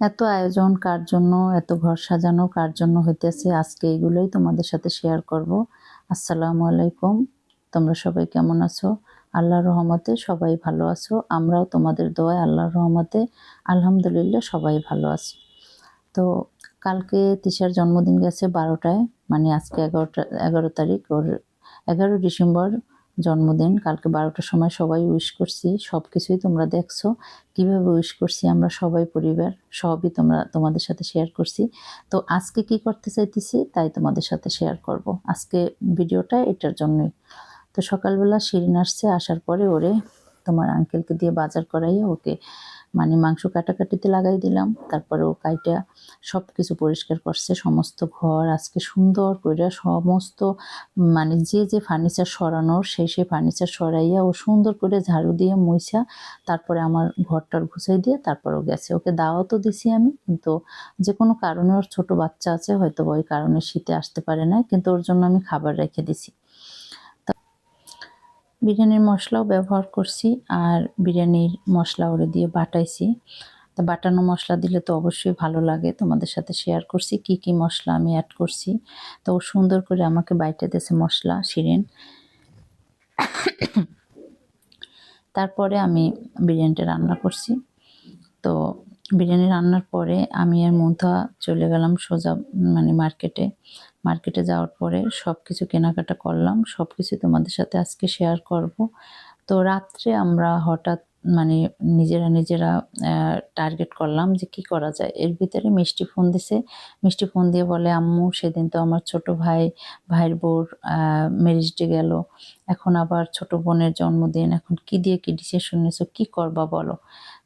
এত আয়োজন কার জন্য, এত ঘর সাজানো কার জন্য হইতেছে, আজকে এগুলোই তোমাদের সাথে শেয়ার করব। আসসালামু আলাইকুম, তোমরা সবাই কেমন আছো? আল্লাহর রহমতে সবাই ভালো আছো, আমরাও তোমাদের দোয়ায় আল্লাহর রহমতে, আলহামদুলিল্লাহ সবাই ভালো আছি। তো কালকে তিশার জন্মদিন গেছে বারোটায় মানে আজকে এগারোটা, এগারো তারিখ, ওর এগারো ডিসেম্বর জন্মদিন, কালকে বারোটার সময় সবাই উইশ করছি সব কিছুই তোমরা দেখছ। কীভাবে উইশ করছি আমরা সবাই পরিবার, সবই তোমরা, তোমাদের সাথে শেয়ার করছি। তো আজকে কি করতে চাইতেছি তাই তোমাদের সাথে শেয়ার করব। আজকে ভিডিওটা এটার জন্যই। তো সকালবেলা শিরিন আসছে, আসার পরে ওরে তোমার আঙ্কেলকে দিয়ে বাজার করাইয়া ওকে মানে মাংস কাটাকাটিতে লাগাই দিলাম। তারপরে ও কাইটা সব কিছু পরিষ্কার করছে, সমস্ত ঘর আজকে সুন্দর করে সমস্ত মানে যে যে ফার্নিচার সরানোর সেই সেই ফার্নিচার সরাইয়া ও সুন্দর করে ঝাড়ু দিয়ে মুইছা, তারপরে আমার ঘরটার ঘুষাই দিয়ে তারপর ও গেছে। ওকে দাওয়াতও দিছি আমি, কিন্তু যে কোনো কারণে ওর ছোট বাচ্চা আছে হয়তো ওই কারণে শীতে আসতে পারে না কিন্তু ওর জন্য আমি খাবার রেখে দিছি। বিরিয়ানির মশলাও ব্যবহার করছি আর বিরিয়ানির মশলা ওরে দিয়ে বাটাইছি। তো বাটানো মশলা দিলে তো অবশ্যই ভালো লাগে। তোমাদের সাথে শেয়ার করছি কি কি মশলা আমি অ্যাড করছি। তো ও সুন্দর করে আমাকে বাইটে দিয়েছে মশলা, শিরিন। তারপরে আমি বিরিয়ানিটা রান্না করছি। তো বিরিয়ানি রান্নার পরে আমি আর মন্থা চলে গেলাম সোজা মানে মার্কেটে মার্কেটে যাওয়ার পরে সব কিছু কেনাকাটা করলাম সব কিছু তোমাদের সাথে আজকে শেয়ার করব। তো রাত্রে আমরা হঠাৎ মানে নিজেরা নিজেরা টার্গেট করলাম যে কি করা যায়। এর ভিতরে মিষ্টি ফোন দিছে। মিষ্টি ফোন দিয়ে বলে, আম্মু, সেদিন তো আমার ছোট ভাই, ভাইয়ের বোর ম্যারেজ ডে গেল। এখন আবার ছোট বোনের জন্মদিন। এখন কি দিয়ে কি ডিসিশন নিয়েছো কি করবা বলো?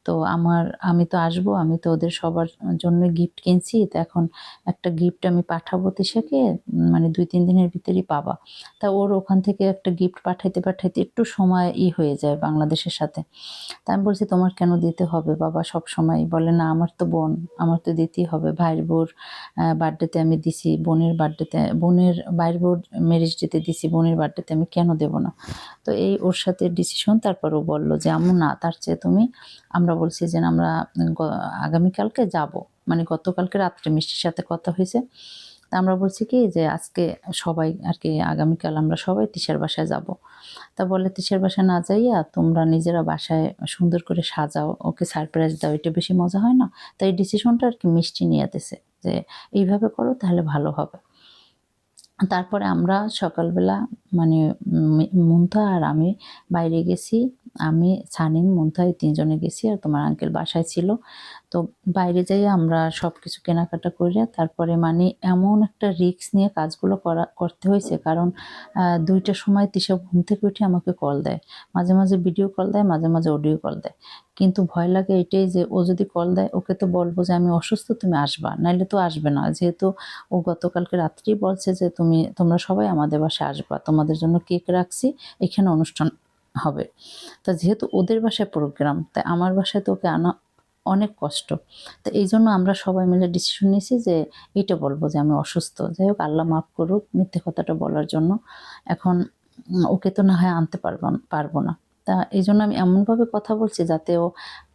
তো আমার, আমি তো আসব, আমি তো ওদের সবার জন্য গিফট কিনছি, তো এখন একটা গিফট আমি পাঠাবো তিশাকে মানে দুই, তিন দিনের ভিতরেই পাবা। তা ওর ওখান থেকে একটা গিফট পাঠাইতে পাঠাইতে একটু সময় ই হয়ে যায় বাংলাদেশের সাথে। তা আমি বলছি, তোমার কেন দিতে হবে? বাবা সব সময় বলে, না, আমার তো বোন, আমার তো দিতেই হবে। ভাইয়ের বোর বার্থডেতে আমি দিছি, বোনের বার্থডেতে বোনের, ভাইয়ের বোর ম্যারেজ ডেতে দিছি, বোনের বার্থডেতে আমি কেন দেবো না? তো এই ওর সাথে ডিসিশন তারপর ও বলল যে আমু না, তার চেয়ে তুমি, আমরা বলছি যে আমরা আগামীকালকে যাব। মানে গতকালকে রাত্রে মিষ্টির সাথে কথা হয়েছে। তা আমরা বলছি কি যে, আজকে সবাই আর কি আগামীকাল আমরা সবাই তিশার বাসায় যাব। তা বলে তিশার বাসায় না যাইয়া তোমরা নিজেরা বাসায় সুন্দর করে সাজাও, ওকে সারপ্রাইজ দাও, এটা বেশি মজা হয় না? তাই এই ডিসিশনটা আর কি মিষ্টি নিয়ে দিছে যে, এইভাবে করো তাহলে ভালো হবে। তারপরে আমরা সকালবেলা মানে মুন্থা আর আমি বাইরে গেছি। আমি, সানিম মুন্থা এই তিনজনে গেছি আর তোমার আঙ্কেল বাসায় ছিল। তো বাইরে যাই আমরা সব কিছু কেনাকাটা করে তারপরে মানে এমন একটা রিক্স নিয়ে কাজগুলো করা, করতে হয়েছে কারণ দুইটার সময় তিসা ঘুম থেকে উঠে আমাকে কল দেয়। মাঝে মাঝে ভিডিও কল দেয়, মাঝে মাঝে অডিও কল দেয়। কিন্তু ভয় লাগে এটাই যে ও যদি কল দেয়, ওকে তো বলব যে আমি অসুস্থ, তুমি আসবা। নাইলে তো আসবে না। যেহেতু ও গতকালকে রাত্রেই বলছে যে তুমি, তোমরা সবাই আমাদের বাসায় আসবা। তোমাদের জন্য কেক রাখছি, এখানে অনুষ্ঠান হবে। তা যেহেতু ওদের বাসায় প্রোগ্রাম তাই আমার বাসায় তো ওকে আনা অনেক কষ্ট। তো এই জন্য আমরা সবাই মিলে ডিসিশন নিয়েছি যে এইটা বলব যে আমি অসুস্থ। যাই হোক, আল্লাহ মাফ করুক, মিথ্যে কথাটা বলার জন্য। এখন ওকে তো না হয় আনতে পারব পারব না। তা এই জন্য আমি এমনভাবে কথা বলছি যাতে ও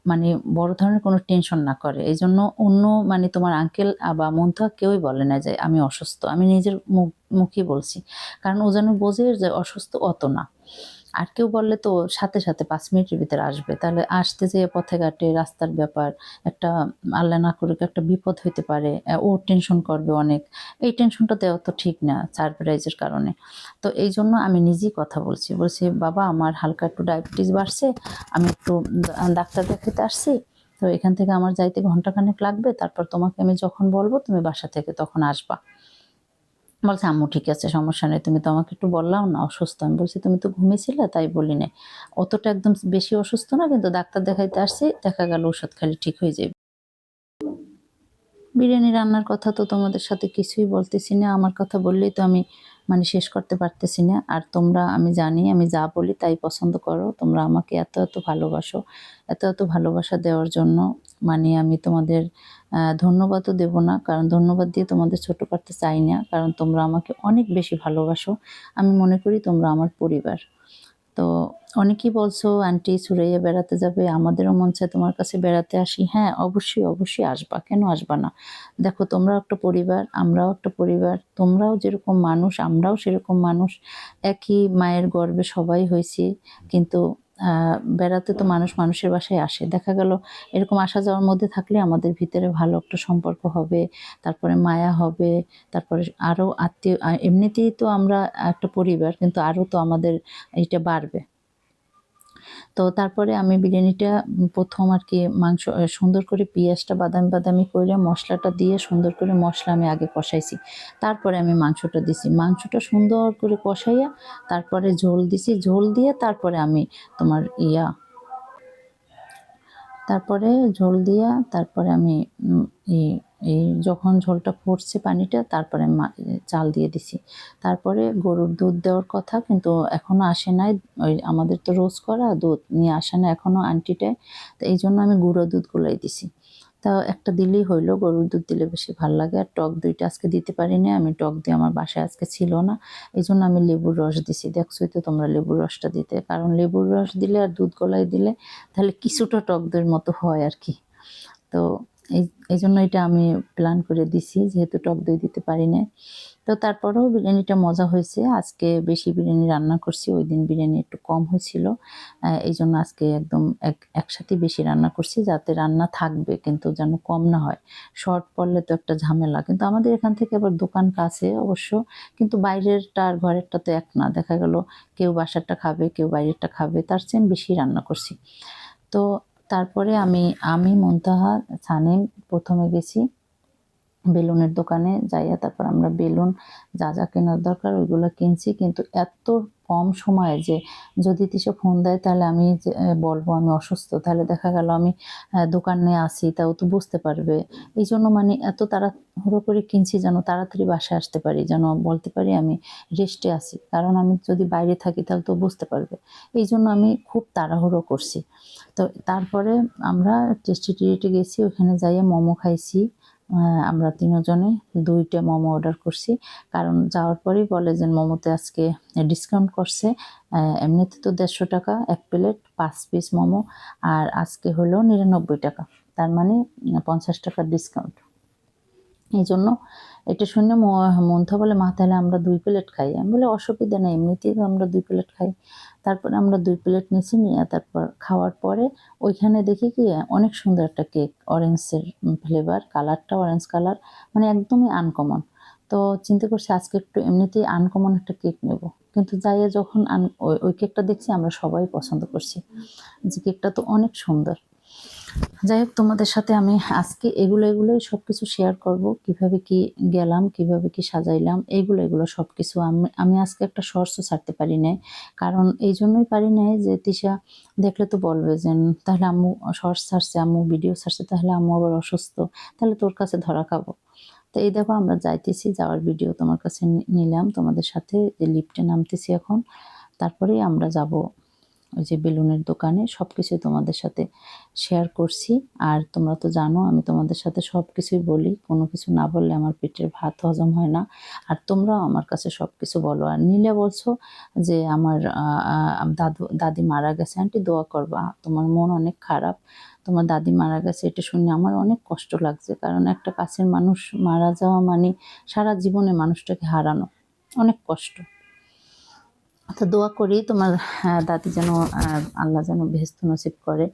মানে বড় ধরনের কোনো টেনশন না করে। এই জন্য অন্য মানে তোমার আঙ্কেল বা মন্থা কেউই বলে না যে আমি অসুস্থ। আমি নিজের মুখ, মুখই বলছি। কারণ ও যেন বোঝে যে অসুস্থ অত না। আর কেউ বললে তো সাথে সাথে পাঁচ মিনিটের ভিতরে আসবে। তাহলে আসতে যেয়ে পথে ঘাটে রাস্তার ব্যাপার, একটা আল্লাহ না করুক একটা বিপদ হইতে পারে ও টেনশন করবে অনেক। এই টেনশনটা দেওয়া তো ঠিক না সারপ্রাইজের কারণে। তো এই জন্য আমি নিজেই কথা বলছি। বলছি, বাবা, আমার হালকা একটু ডায়াবেটিস বাড়ছে, আমি একটু ডাক্তার দেখাতে আসছি। তো এখান থেকে আমার যাইতে ঘন্টাখানেক লাগবে, তারপর তোমাকে আমি যখন বলব, তুমি বাসা থেকে তখন আসবা। বলছে, আম্মু, ঠিক আছে, সমস্যা নেই, তুমি তো আমাকে একটু বললাম না, অসুস্থ। আমি বলছি, তুমি তো ঘুমিয়েছিলে, তাই বলি না অতটা একদম বেশি অসুস্থ না, কিন্তু ডাক্তার দেখাইতে আসছি, দেখা গেল ওষুধ খালি ঠিক হয়ে যাবে বিরিয়ানি রান্নার কথা তো তোমাদের সাথে কিছুই বলতেছি না, আমার কথা বললেই তো আমি মানে শেষ করতে পারতেছি না। আর তোমরা, আমি জানি, আমি যা বলি তাই পছন্দ করো। তোমরা আমাকে এত এত ভালোবাসো, এত এত ভালোবাসা দেওয়ার জন্য। মানে আমি তোমাদের ধন্যবাদও দেব না, কারণ ধন্যবাদ দিয়ে তোমাদের ছোট করতে চাই না। কারণ তোমরা আমাকে অনেক বেশি ভালোবাসো। আমি মনে করি তোমরা আমার পরিবার। তো অনেকেই বলছো, আন্টি, সুরাইয়া বেড়াতে যাবে, আমাদেরও মন চায় তোমার কাছে বেড়াতে আসি। হ্যাঁ অবশ্যই অবশ্যই আসবা। কেন আসবা না? দেখো, তোমরাও একটা পরিবার, আমরাও একটা পরিবার, তোমরাও যেরকম মানুষ, আমরাও সেরকম মানুষ। একই মায়ের গর্বে সবাই হয়েছি, কিন্তু বেড়াতে তো মানুষ মানুষের বাসায় আসে। দেখা গেল এরকম আসা যাওয়ার মধ্যে থাকলে আমাদের ভিতরে ভালো একটা সম্পর্ক হবে, তারপরে মায়া হবে, তারপরে আরও আত্মীয় এমনিতেই তো আমরা একটা পরিবার, কিন্তু আরও তো আমাদের এটা বাড়বে। তো তারপরে আমি বিরিয়ানিটা প্রথম আর কি মাংস সুন্দর করে পেঁয়াজটা, বাদামি বাদামি করে মশলাটা দিয়ে সুন্দর করে মশলা আমি আগে কষাইছি। তারপরে আমি মাংসটা দিছি। মাংসটা সুন্দর করে কষাইয়া তারপরে ঝোল দিছি। ঝোল দিয়ে তারপরে আমি তোমার ইয়া, তারপরে ঝোল দিয়া তারপরে আমি এই যখন ঝোলটা ফুটছে পানিটা, তারপরে চাল দিয়ে দিছি। তারপরে গরুর দুধ দেওয়ার কথা, কিন্তু এখনও আসে নাই। ওই আমাদের তো রোজ করা, দুধ নিয়ে আসে না এখনও আন্টিটায় তো এই জন্য আমি গুঁড়ো দুধ গুলাই দিছি। তা একটা দিলেই হইল, গরুর দুধ দিলে বেশি ভালো লাগে। আর টক দইটা আজকে দিতে পারিনি আমি টক দই আমার বাসায় আজকে ছিল না। এই জন্য আমি লেবুর রস দিছি। দেখছোই তো তোমরা লেবুর রসটা দিতে। কারণ লেবুর রস দিলে আর দুধ গলাই দিলে তাহলে কিছুটা টক দইয়ের মতো হয় আর কি। তো এই জন্য এটা আমি প্ল্যান করে দিছি, যেহেতু টক দই দিতে পারি না তো তারপরেও বিরিয়ানিটা মজা হয়েছে। আজকে বেশি বিরিয়ানি রান্না করছি, ওই দিন বিরিয়ানি একটু কম হয়েছিল। এই জন্য আজকে একদম এক, একসাথে বেশি রান্না করছি, যাতে রান্না থাকবে কিন্তু যেন কম না হয়। শর্ট পড়লে তো একটা ঝামেলা। কিন্তু আমাদের এখান থেকে আবার দোকান কাছে অবশ্য, কিন্তু বাইরেরটা আর ঘরেরটা তো এক না। দেখা গেল কেউ বাসারটা খাবে, কেউ বাইরেরটা খাবে, তার চেয়ে বেশি রান্না করছি। তো তারপরে আমি আমি মুনতাহা সানিম প্রথমে গেছি। বেলুনের দোকানে যাইয়া তারপর আমরা বেলুন যা যা কেনার দরকার ওইগুলো কিনছি। কিন্তু এত কম সময়ে যে যদি তিসে ফোন দেয়, তাহলে আমি বলব আমি অসুস্থ। তাহলে দেখা গেল আমি দোকানে আসি তাও তো বুঝতে পারবে। এই জন্য মানে এত তাড়াহুড়ো করে কিনছি যেন তাড়াতাড়ি বাসায় আসতে পারি, যেন বলতে পারি আমি রেস্টে আসি কারণ আমি যদি বাইরে থাকি তাহলে তো বুঝতে পারবে। এই জন্য আমি খুব তাড়াহুড়ো করছি। তো তারপরে আমরা টেস্টি টিরিটে গেছি, ওখানে যাইয়ে মোমো খাইছি। আমরা তিনজনে দুইটা মোমো অর্ডার করছি। কারণ যাওয়ার পরেই বলে যে মোমোতে আজকে ডিসকাউন্ট করছে। এমনিতে তো দেড়শো টাকা, এক প্লেট পাঁচ পিস মোমো। আর আজকে হলো নিরানব্বই টাকা। তার মানে পঞ্চাশ টাকার ডিসকাউন্ট এই জন্য এটা শুনে মন্থা বলে, মা, তাহলে আমরা দুই প্লেট খাই। আমি বলে, অসুবিধা নেই, এমনিতেই আমরা দুই প্লেট খাই। তারপরে আমরা দুই প্লেট নিচে নিয়ে, তারপর খাওয়ার পরে ওইখানে দেখি কি, অনেক সুন্দর একটা কেক, অরেঞ্জের ফ্লেভার, কালারটা অরেঞ্জ কালার মানে একদমই আনকমন। তো চিন্তা করছি আজকে একটু এমনিতেই আনকমন একটা কেক নেব। কিন্তু যাইয়া যখন ওই কেকটা দেখছি, আমরা সবাই পছন্দ করছি। যে কেকটা তো অনেক সুন্দর। যাই হোক, তোমাদের সাথে আমি আজকে এগুলো, এগুলোই সব কিছু শেয়ার করব। কীভাবে কি গেলাম, কীভাবে কি সাজাইলাম, এগুলো এগুলো সব কিছু আমি আমি আজকে একটা শর্টসও ছাড়তে পারি নাই। কারণ এই জন্যই পারি নাই যে, তিশা দেখলে তো বলবে যে তাহলে আম্মু শর্টস ছাড়ছে, আম্মু ভিডিও ছাড়ছে, তাহলে আম্মু আবার অসুস্থ। তাহলে তোর কাছে ধরা খাব। তো এই দেখো, আমরা যাইতেছি, যাওয়ার ভিডিও তোমার কাছে নিলাম। তোমাদের সাথে যে লিফটে নামতেছি এখন, তারপরেই আমরা যাব। ওই যে বেলুনের দোকানে সব কিছুই তোমাদের সাথে শেয়ার করছি। আর তোমরা তো জানো, আমি তোমাদের সাথে সব কিছুই বলি। কোনো কিছু না বললে আমার পেটের ভাত হজম হয় না। আর তোমরাও আমার কাছে সব কিছু বলো। আর নীলা বলছো যে আমার দাদু, দাদি মারা গেছে। আন্টি দোয়া করবা, তোমার মন অনেক খারাপ। তোমার দাদি মারা গেছে, এটা শুনে আমার অনেক কষ্ট লাগছে। কারণ একটা কাছের মানুষ মারা যাওয়া মানে সারা জীবনে মানুষটাকে হারানো। অনেক কষ্ট। তো দোয়া করি তোমার দাদি যেন আল্লাহ যেন বেহেস্ত নসিব করে।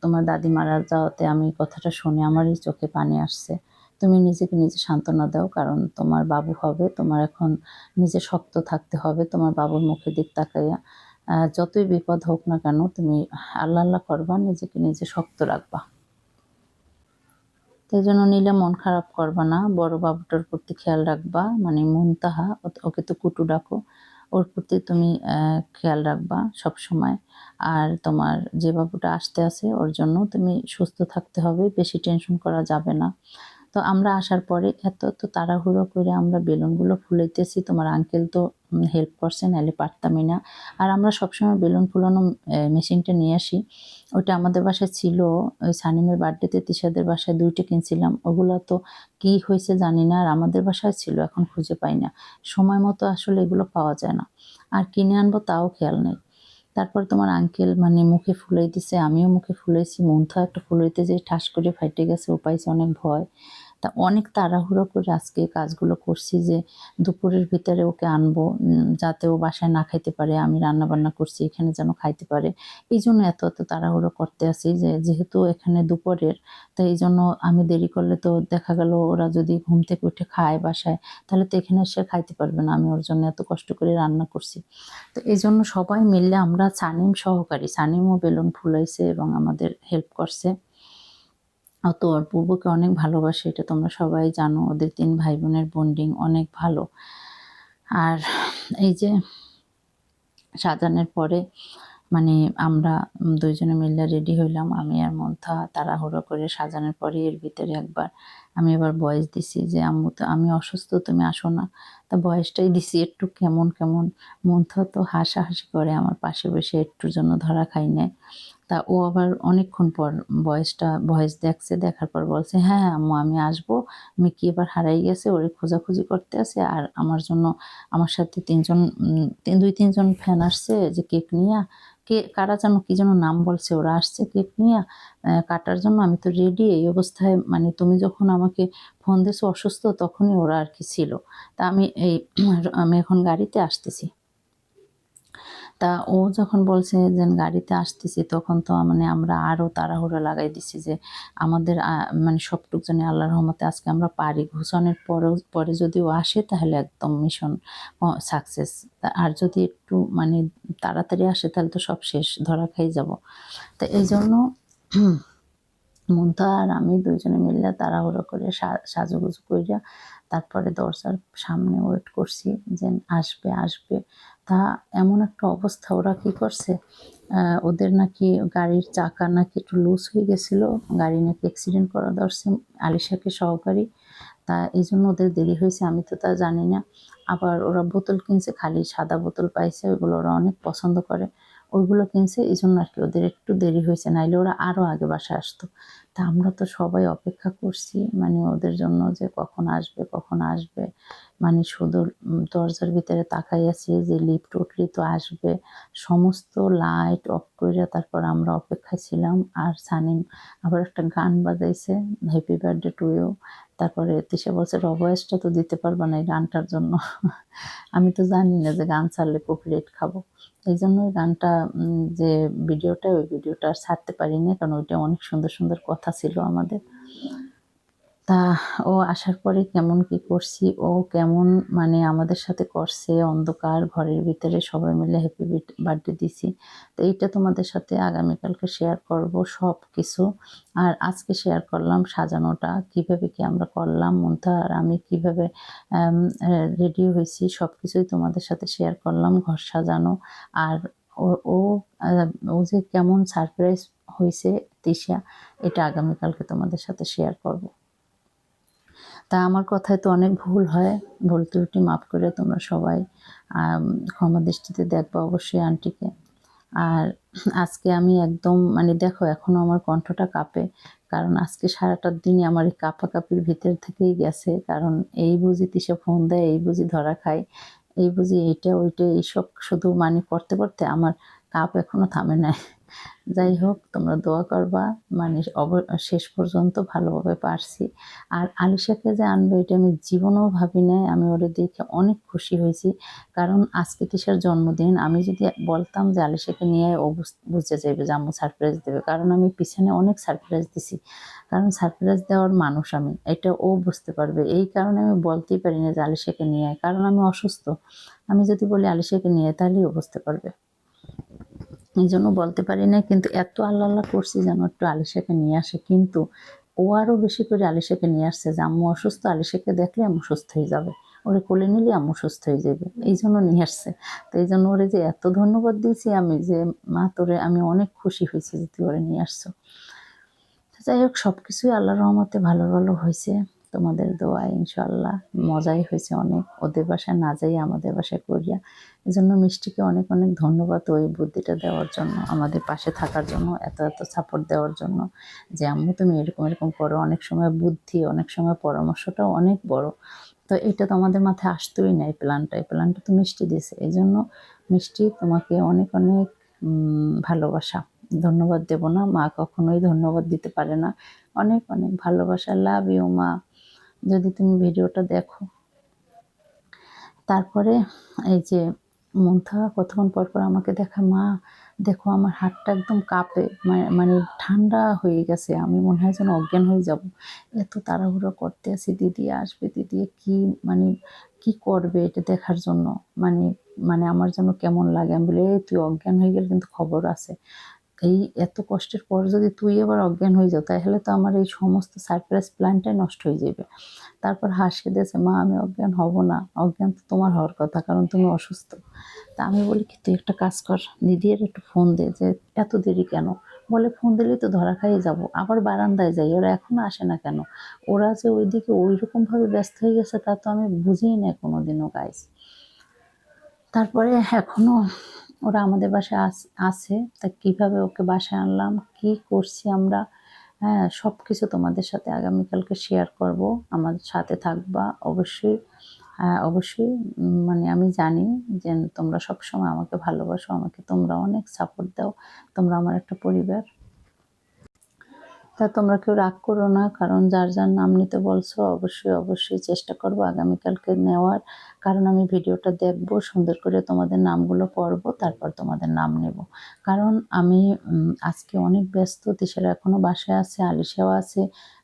তোমার দাদি মারা যাওয়াতে আমি কথাটা শুনে আমারই চোখে পানি আসছে। তুমি নিজেকে নিজে সান্ত্বনা দাও, কারণ তোমার বাবু হবে, তোমার এখন নিজে শক্ত থাকতে হবে, তোমার বাবুর মুখের দিক তাকাইয়া যতই বিপদ হোক না কেন, তুমি আল্লাহ আল্লাহ করবা, নিজেকে নিজে শক্ত রাখবা। এই জন্য নিলে মন খারাপ করবা না, বড় বাবুটার প্রতি খেয়াল রাখবা মানে মুনতাহা ও- ওকে তো কুটু ডাকো। ওর প্রতি তুমি খেয়াল রাখবা সব সময় আর তোমার যে বাবুটা আসতে আছে, ওর জন্য তুমি সুস্থ থাকতে হবে, বেশি টেনশন করা যাবে না। তো আমরা আসার পরে এত এত তাড়াহুড়ো করে আমরা বেলুনগুলো ফুলাইতেছি। তোমার আঙ্কেল তো হেল্প করছে নাহলে পারতামই না। আর আমরা সবসময় বেলুন ফুলানো মেশিনটা নিয়ে আসি। ওইটা আমাদের বাসায় ছিল, ওই সানিমের বার্থডেতে তিশাদের বাসায় দুইটা কিনছিলাম। ওগুলো তো কি হয়েছে জানি না, আর আমাদের বাসায় ছিল, এখন খুঁজে পাই না। সময় মতো আসলে এগুলো পাওয়া যায় না। আর কিনে আনব তাও খেয়াল নেই। তারপর তোমার আঙ্কেল মানে মুখে ফুলাই দিছে আমিও মুখে ফুলাইছি। মন্থা একটা ফুলাইতে যে ঠাস করে ফাইটে গেছে, ও পাইছে অনেক ভয়। তা অনেক তাড়াহুড়ো করে আজকে কাজগুলো করছি যে দুপুরের ভিতরে ওকে আনব যাতে ও বাসায় না খাইতে পারে, আমি রান্না বান্না করছি, এখানে যেন খাইতে পারে। এই জন্য এত এত তাড়াহুড়ো করতে আসি যে যেহেতু এখানে দুপুরের তো এই জন্য আমি দেরি করলে তো দেখা গেল ওরা যদি ঘুম থেকে উঠে খায় বাসায়, তাহলে তো এখানে এসে খাইতে পারবে না, আমি ওর জন্য এত কষ্ট করে রান্না করছি। তো এই জন্য সবাই মিললে আমরা সানিম সহকারী, সানিমও বেলুন ফুলাইছে এবং আমাদের হেল্প করছে। ও তো ওর অনেক ভালোবাসে, এটা তোমরা সবাই জানো, ওদের তিন ভাই বোনের বন্ডিং অনেক ভালো। আর এই যে সাজানোর পরে মানে আমরা দুইজনে মিলে রেডি হইলাম, আমি আর মন্থা তাড়াহুড়ো করে সাজানোর পরে এর ভিতরে একবার আমি এবার বয়স দিছি যে, আম্মু, তো আমি অসুস্থ, তুমি আসো না। তা বয়সটাই দিছি একটু কেমন কেমন। মন্থা তো হাসাহাসি করে আমার পাশে বসে একটুর জন্য ধরা খাই নেয় তা ও আবার অনেকক্ষণ পর বয়সটা ভয়েস দেখছে, দেখার পর বলছে হ্যাঁ আম্মু, আমি আসব। মিকি এবার হারাই গেছে? ওরে খোঁজাখুঁজি করতে আছে। আর আমার জন্য, আমার সাথে তিনজন দুই, তিনজন ফ্যান আসছে যে, কেক নিয়ে কে, কারা যেন কি যেন নাম বলছে, ওরা আসছে কেক নিয়ে কাটার জন্য। আমি তো রেডি এই অবস্থায় মানে তুমি যখন আমাকে ফোন দিয়েছ অসুস্থ, তখনই ওরা আর কি ছিল। তা আমি এই, আমি এখন গাড়িতে আসতেছি। তা ও যখন বলছে যে গাড়িতে আসতেছি, তখন তো মানে আমরা আরও তাড়াহুড়ো লাগাই দিছি যে আমাদের মানে সবটুক জানি আল্লাহ রহমতে আজকে আমরা পারি। ঘোষণের পরেও, পরে যদি ও আসে তাহলে একদম মিশন সাকসেস আর যদি একটু মানে তাড়াতাড়ি আসে তাহলে তো সব শেষ, ধরা খাই যাব। তা এই জন্য মুন্তা আর আমি দুইজনে মিলে তাড়াহুড়ো করে সাজুগুজু করিয়া তারপরে দরজার সামনে ওয়েট করছি যে আসবে আসবে। তা এমন একটা অবস্থা, ওরা কি করছে? ওদের নাকি গাড়ির চাকা নাকি একটু লুজ হয়ে গেছিল, গাড়ি নাকি অ্যাক্সিডেন্ট করা ধরছে, আলিশাকে সহকারী। তা এই জন্য ওদের দেরি হয়েছে, আমি তো তা জানি না। আবার ওরা বোতল কিনছে, খালি সাদা বোতল পাইছে, ওইগুলো ওরা অনেক পছন্দ করে। ওইগুলো কিনছে এই জন্য আর কি ওদের একটু দেরি হয়েছে। নাইলে ওরা আরও আগে বাসায় আসতো। তা আমরা তো সবাই অপেক্ষা করছি মানে ওদের জন্য যে কখন আসবে কখন আসবে। মানে শুধু দরজার ভিতরে তাকাই আছি যে লিফট উঠলি তো আসবে। সমস্ত লাইট অফ করে তারপর আমরা অপেক্ষায় ছিলাম। আর সানিম আবার একটা গান বাজাইছে হ্যাপি বার্থডে টু ইউ তারপরে তিশা বলছে রভয়েসটা তো দিতে পারবা না এই গানটার জন্য। আমি তো জানি না যে গান ছাড়লে কপিরাইট খাব। এই জন্য গানটা যে ভিডিওটা, ওই ভিডিওটা আর ছাড়তে পারিনি, কারণ ওইটা অনেক সুন্দর সুন্দর কথা ছিল আমাদের। তা ও আসার পরে কেমন কি করছি, ও কেমন মানে আমাদের সাথে করছে, অন্ধকার, ঘরের ভিতরে সবাই মিলে হ্যাপি বার্থডে দিছি। তো এইটা তোমাদের সাথে আগামীকালকে শেয়ার করব সব কিছু আর আজকে শেয়ার করলাম সাজানোটা, কীভাবে কি আমরা করলাম মন্থা আর আমি কীভাবে রেডি হয়েছি সব কিছুই তোমাদের সাথে শেয়ার করলাম ঘর সাজানো। আর ও ও যে কেমন সারপ্রাইজ হয়েছে, তিশা, এটা আগামীকালকে তোমাদের সাথে শেয়ার করব। তা আমার কথায় তো অনেক ভুল হয়। ভুল ত্রুটি মাফ করে তোমরা সবাই ক্ষমা দৃষ্টিতে দেখবা অবশ্যই আন্টিকে। আর আজকে আমি একদম মানে দেখো এখনও আমার কণ্ঠটা কাঁপে, কারণ আজকে সারাটার দিনই আমার এই কাঁপাকাপির ভিতর থেকেই গেছে, কারণ এই বুঝি তিসে ফোন দেয়, এই বুঝি ধরা খায়, এই বুঝি এইটা, ওইটা, এইসব শুধু মানে করতে করতে আমার কাপ এখনও থামে নাই। যাই হোক, তোমরা দোয়া করবা। মানে শেষ পর্যন্ত ভালোভাবে পারছি। আর আলিশাকে যে আনবে, এটা আমি জীবনেও ভাবি নাই আমি ওরে দেখে অনেক খুশি হয়েছি। কারণ আজকে তিশার জন্মদিন। আমি যদি বলতাম যে আলিশাকে নিয়ে ও বুঝ- বুঝতে চাইবে যে সারপ্রাইজ দেবে। কারণ আমি পিছনে অনেক সারপ্রাইজ দিছি। কারণ সারপ্রাইজ দেওয়ার মানুষ আমি। এটা ও বুঝতে পারবে। এই কারণে আমি বলতেই পারি না যে আলিশাকে নিয়ে। কারণ আমি অসুস্থ। আমি যদি বলি আলিশাকে নিয়ে, তাহলেই ও বুঝতে পারবে। এই জন্য বলতে পারি না, কিন্তু এত আল্লাহ আল্লাহ করছি যেন একটু আলিশাকে নিয়ে আসে। কিন্তু ও আরও বেশি করে আলিশাকে নিয়ে আসছে যে আম্মু অসুস্থ, আলিশাকে দেখলে আম্মু সুস্থ হয়ে যাবে। ওরে কোলে নিলে আম্মু সুস্থ হয়ে যাবে। এই জন্য নিয়ে আসছে। তো এই জন্য ওরে যে এত ধন্যবাদ দিয়েছি আমি যে, মা, তোরে আমি অনেক খুশি হয়েছি যে তুই ওরে নিয়ে আসছো। যাই হোক সব কিছুই আল্লাহর রহমতে ভালো ভালো হয়েছে। তোমাদের দোয়া ইনশাল্লাহ মজাই হয়েছে অনেক। ওদের বাসায় না যাই আমাদের বাসায় করিয়া। এই জন্য মিষ্টিকে অনেক অনেক ধন্যবাদ ওই বুদ্ধিটা দেওয়ার জন্য, আমাদের পাশে থাকার জন্য, এত এত সাপোর্ট দেওয়ার জন্য। যে আম্মু, তুমি এরকম এরকম করো। অনেক সময় বুদ্ধি, অনেক সময় পরামর্শটাও অনেক বড়। তো এটা তো আমাদের মাথায় আসতেই নাই প্ল্যানটা এই প্ল্যানটা তো মিষ্টি দিয়েছে। এই জন্য মিষ্টি তোমাকে অনেক অনেক ভালোবাসা। ধন্যবাদ দেব না। মা কখনোই ধন্যবাদ দিতে পারে না। অনেক অনেক ভালোবাসা। লাভ ইউ মা। যদি তুমি ভিডিওটা দেখো। তারপরে এই যে মন্থা কতক্ষণ পর পর আমাকে দেখা মা দেখো আমার হাতটা একদম কাঁপে মানে ঠান্ডা হয়ে গেছে আমি মনে হয় যেন অজ্ঞান হয়ে যাব। এত তাড়াহুড়ো করতে আছি দিদি আসবে দিদি কি মানে কি করবে এটা দেখার জন্য? মানে মানে আমার জন্য কেমন লাগে? আমি বলি "এই, তুই অজ্ঞান হয়ে গেলে কিন্তু খবর আছে। এই এত কষ্টের পর যদি তুই এবার অজ্ঞান হয়ে যাও, তাহলে তো আমার এই সমস্ত সারপ্রাইজ প্ল্যানটাই নষ্ট হয়ে যাবে। তারপর হাসি দিয়েছে মা, আমি অজ্ঞান হব না। অজ্ঞান তো তোমার হওয়ার কথা, কারণ তুমি অসুস্থ। তা আমি বলি কি, তুই একটা কাজ কর দিদির একটু ফোন দে, যে এত দেরি কেন? বলে ফোন দিলেই তো ধরা খাইয়ে যাব, আবার বারান্দায় যাই, ওরা এখনও আসে না কেন? ওরা যে ওইদিকে ওই রকমভাবে ব্যস্ত হয়ে গেছে, তা তো আমি বুঝিই না কোনোদিনও গাইস তারপরে এখনও ওরা আমাদের বাসায় আছে। তা কীভাবে ওকে বাসায় আনলাম? কি করছি আমরা? হ্যাঁ সব কিছু তোমাদের সাথে আগামীকালকে শেয়ার করব। আমার সাথে থাকবা অবশ্যই। হ্যাঁ অবশ্যই মানে আমি জানি যে তোমরা সবসময় আমাকে ভালোবাসো, আমাকে তোমরা অনেক সাপোর্ট দাও। তোমরা আমার একটা পরিবার। তা তোমরা কেউ রাগ করো না, কারণ যার যার নাম নিতে বলছো, অবশ্যই অবশ্যই চেষ্টা করব আগামীকালকে নেওয়ার। কারণ আমি ভিডিওটা দেখব, সুন্দর করে তোমাদের নামগুলো পড়ব, তারপর তোমাদের নাম নেব। কারণ আমি আজকে অনেক ব্যস্ত দিশারা এখনও বাসায় আছে, আলিশাও আছে।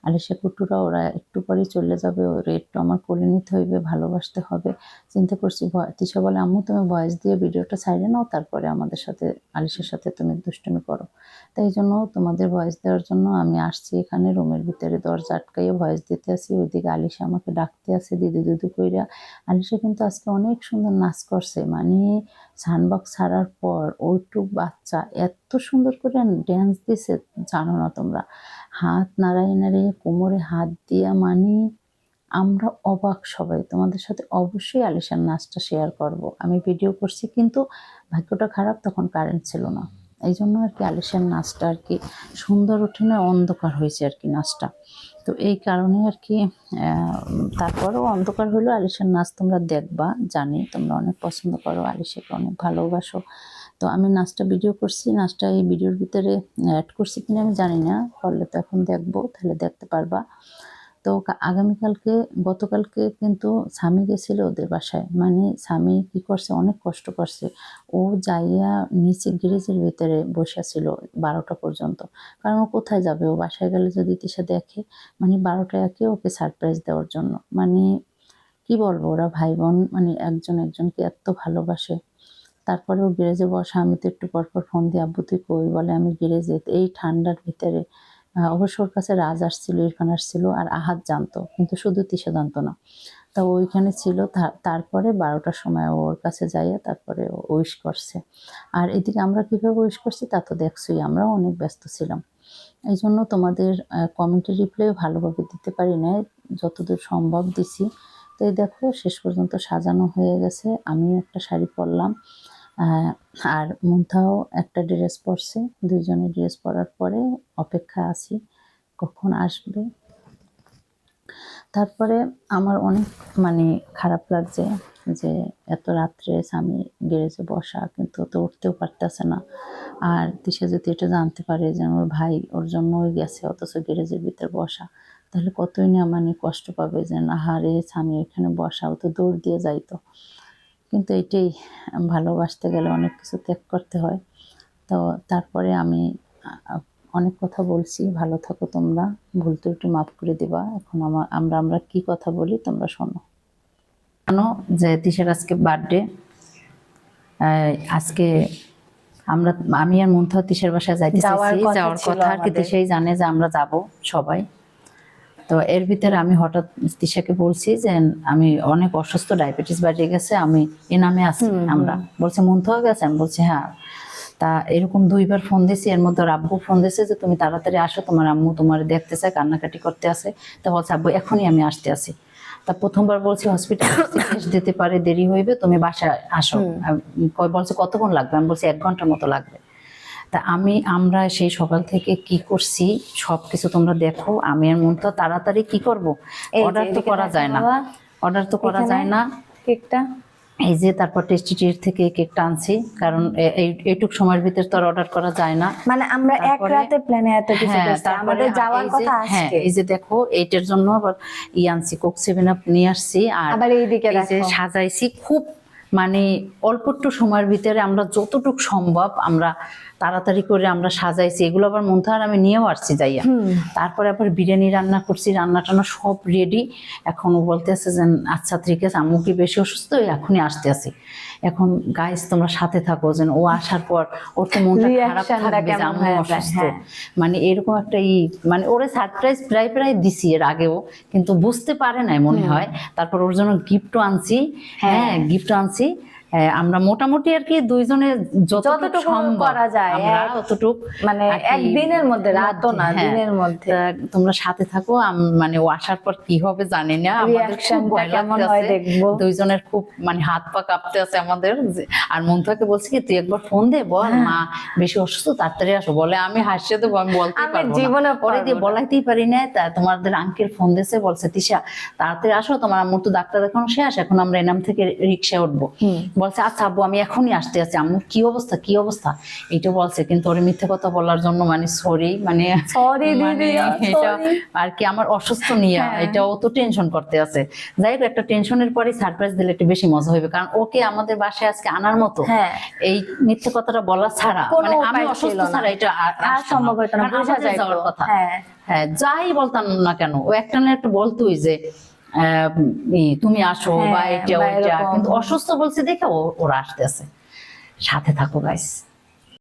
আলিশা কুটুরা, ওরা একটু পরেই চলে যাবে, ওরা একটু আমার কোলে নিতে হইবে, ভালোবাসতে হবে। চিন্তা করছি তিশা বলে, আম্মু, তুমি ভয়েস দিয়ে ভিডিওটা ছাইড়ে নাও, তারপরে আমাদের সাথে, আলিশার সাথে তুমি দুষ্টুমি করো। তাই জন্য তোমাদের ভয়েস দেওয়ার জন্য আমি আসছি এখানে। রুমের ভিতরে দরজা আটকাইয়ে ভয়েস দিতে আসি। ওইদিকে আলিশা আমাকে ডাকতে আসে দিদি দিদি কইরা। আলিশা কিন্তু আজকে অনেক সুন্দর নাচ করছে। মানে সানবক্স ছাড়ার পর ওইটুক বাচ্চা এত সুন্দর করে ড্যান্স দিছে, জানো না তোমরা। হাত নাড়াই নাড়িয়ে কোমরে হাত দিয়া মানে আমরা অবাক সবাই। তোমাদের সাথে অবশ্যই আলিশার নাচটা শেয়ার করব। আমি ভিডিও করছি কিন্তু ভাগ্যটা খারাপ তখন কারেন্ট ছিল না। এই জন্য আর কি আলিশার নাচটা আর কি সুন্দর ওঠে না অন্ধকার হয়েছে আর কি নাচটা। তো এই কারণে আর কি তারপরেও অন্ধকার হলেও আলিশার নাচ তোমরা দেখবা, জানি, তোমরা অনেক পছন্দ করো, আলিশাকে অনেক ভালোবাসো। তো আমি নাচটা ভিডিও করছি, নাচটা এই ভিডিওর ভিতরে অ্যাড করছি কিনা আমি জানি না, করলে তো এখন দেখব, তাহলে দেখতে পারবা। তো আগামীকালকে, গতকালকে কিন্তু স্বামী গেছিল ওদের বাসায়। মানে স্বামী কি করছে, অনেক কষ্ট করছে। ও যাইয়া নিচে গ্যারেজের ভিতরে বসে ছিল বারোটা পর্যন্ত। কারণ ও কোথায় যাবে? ও বাসায় গেলে যদি তিসা দেখে মানে বারোটায় একে ওকে সারপ্রাইজ দেওয়ার জন্য। মানে কি বলব, ওরা ভাই বোন মানে একজন একজনকে এত ভালোবাসে। তারপরে ও গ্যারেজে বসা, আমি তো একটু পর পর ফোন দিয়ে আব্বু, তুই কই? বলে, আমি গ্যারেজে এই ঠান্ডার ভিতরে অবশ্য ওর কাছে রাজ আসছিল, ইরফান আসছিল আর আহাত জানতো, কিন্তু শুধু তিসা জানতো না। তা ওইখানে ছিল তারপরে বারোটার সময় ওর কাছে যাইয়া তারপরে উইশ করছে। আর এদিকে আমরা কীভাবে উইশ করছি তা তো দেখছোই, আমরাও অনেক ব্যস্ত ছিলাম। এই জন্য তোমাদের কমেন্টের রিপ্লাই ভালোভাবে দিতে পারি না যতদূর সম্ভব দিছি। তো এই দেখো, শেষ পর্যন্ত সাজানো হয়ে গেছে আমি একটা শাড়ি পরলাম। আর মুন্থাও একটা ড্রেস পরছে দুইজনে ড্রেস পরার পরে অপেক্ষা আছি, কখন আসবে। তারপরে আমার অনেক মানে খারাপ লাগছে যে এত রাত্রে স্বামী গ্যারেজে বসা, কিন্তু তো উঠতেও পারতেছে না। আর দিশা যদি এটা জানতে পারে যে ওর ভাই ওর জন্যই গেছে, অথচ গ্যারেজের ভিতরে বসা, তাহলে কতই না মানে কষ্ট পাবে যে না, হারে স্বামী এখানে বসা, ও তো দৌড় দিয়ে যাইতো। কিন্তু এটাই ভালোবাসতে গেলে অনেক কিছু ত্যাগ করতে হয়। তো তারপরে আমি অনেক কথা বলছি ভালো থাকো তোমরা ভুল তো একটু মাফ করে দিবা। এখন আমার আমরা আমরা কি কথা বলি তোমরা শোনো। শোনো যে তিশার আজকে বার্থডে আজকে আমরা আমি আর মন্থা তিশার বাসায় যাইতে যাওয়ার কথা যাওয়ার কথা আর কি। তিশাই জানে যে আমরা যাব সবাই। তো এর ভিতরে আমি হঠাৎ তিশাকে বলছি যে আমি অনেক অসুস্থ ডায়াবেটিস বাড়িয়ে গেছে আমি এ নামে আছি আমরা। বলছে মন থেকে গেছে? আমি বলছি হ্যাঁ। তা এরকম দুইবার ফোন দিয়েছি এর মধ্যে ওর আব্বু ফোন দিয়েছে যে তুমি তাড়াতাড়ি আসো তোমার আম্মু তোমার দেখতে চায় কান্নাকাটি করতে আসে তা বলছে আব্বু এখনই আমি আসতে আসি তা প্রথমবার বলছি হসপিটাল দিতে পারে দেরি হইবে তুমি বাসায় আসো। বলছে কতক্ষণ লাগবে? আমি বলছি এক ঘণ্টার মতো লাগবে। তা আমি আমরা সেই সকাল থেকে কি করছি সব কিছু তোমরা দেখো আমি আর মন তো তাড়াতাড়ি কি করব? অর্ডার তো করা যায় না। অর্ডার তো করা যায় না। কেকটা। এই যে তারপর টেস্টি থেকে কেকটা আনছি কারণ এইটুক সময়ের ভিতর তো আর অর্ডার করা যায় না। মানে আমরা এক রাতে প্ল্যানে এত কিছু হ্যাঁ, আমাদের যাওয়ার কথা হ্যাঁ, আজকে। এই যে দেখো এইটার জন্য আবার ই আনছি কোক সেভেন আপ নিয়ে আসছি আর আবার এইদিকে সাজাইছি খুব মানে অল্প একটু সময়ের ভিতরে আমরা যতটুকু সম্ভব আমরা তাড়াতাড়ি করে আমরা সাজাইছি। এগুলো আবার মন্থা আর আমি নিয়েও আসছি যাইয়া। তারপরে আবার বিরিয়ানি রান্না করছি রান্না টান্না সব রেডি এখন ও বলতে আছে যে আচ্ছা ঠিক আছে আম্মু কি বেশি অসুস্থ? এখনই আসতে আসি এখন গাইস তোমরা সাথে থাকো। যেন ও আসার পর ওর তো মনটা খারাপ থাকবে যে আম্মু অসুস্থ। হ্যাঁ। মানে এরকম একটা ই মানে ওরে সারপ্রাইজ প্রায় প্রায় দিছি এর আগেও কিন্তু বুঝতে পারে নাই মনে হয়। তারপর ওর জন্য গিফটও আনছি। হ্যাঁ। গিফট আনছি। হ্যাঁ, আমরা মোটামুটি আর কি দুইজনে যতটুকু করা যায়, আমরা মানে একদিনের মধ্যে, রাতও না, হ্যাঁ, দিনের মধ্যে। তোমরা সাথে থাকো মানে ও আসার পর কি হবে জানি না কেমন হয় দেখব। দুইজনের খুব মানে হাত পা কাঁপতে আছে আমাদের আর মন্থুয়াকে বলছি কি তুই একবার ফোন দে বল হ্যাঁ। মা বেশি অসুস্থ তাড়াতাড়ি আসো বলে আমি হাসিয়ে তো আমি বলতেই আমি পারব জীবনেও না পরে দিয়ে বলাইতেই পারি না তা তোমাদের আঙ্কেল ফোন দিয়েছে বলছে তিশা তাড়াতাড়ি আসো তোমার আম্মুর তো ডাক্তার দেখানো শেষ এখন আমরা এনাম থেকে রিক্সায় উঠবো বলছে আচ্ছা আব্বু আমি এখনই আসতে আছি আম্মু কি অবস্থা? কি অবস্থা? এইটা বলছে কিন্তু ওর মিথ্যে কথা বলার জন্য মানে সরি মানে মানে এটা আর কি আমার অসুস্থ নিয়ে হ্যাঁ। এটা ও তো টেনশন করতে আছে। যাই হোক একটা টেনশনের পরে সারপ্রাইজ দিলে একটু বেশি মজা হবে কারণ ওকে আমাদের বাসায় আজকে আনার মতো হ্যাঁ। এই মিথ্যে কথাটা বলা ছাড়া মানে আমি অসুস্থ ছাড়া এটা আর সম্ভব হতো না, বোঝা। যাওয়ার কথা। হ্যাঁ। হ্যাঁ যাই বলতাম না কেন ও একটা না একটা বলতোই যে তুমি আসো বা হ্যাঁ, এটা ওইটা কিন্তু অসুস্থ বলছে দেখে ওরা আসতেছে। সাথে থাকো গাইস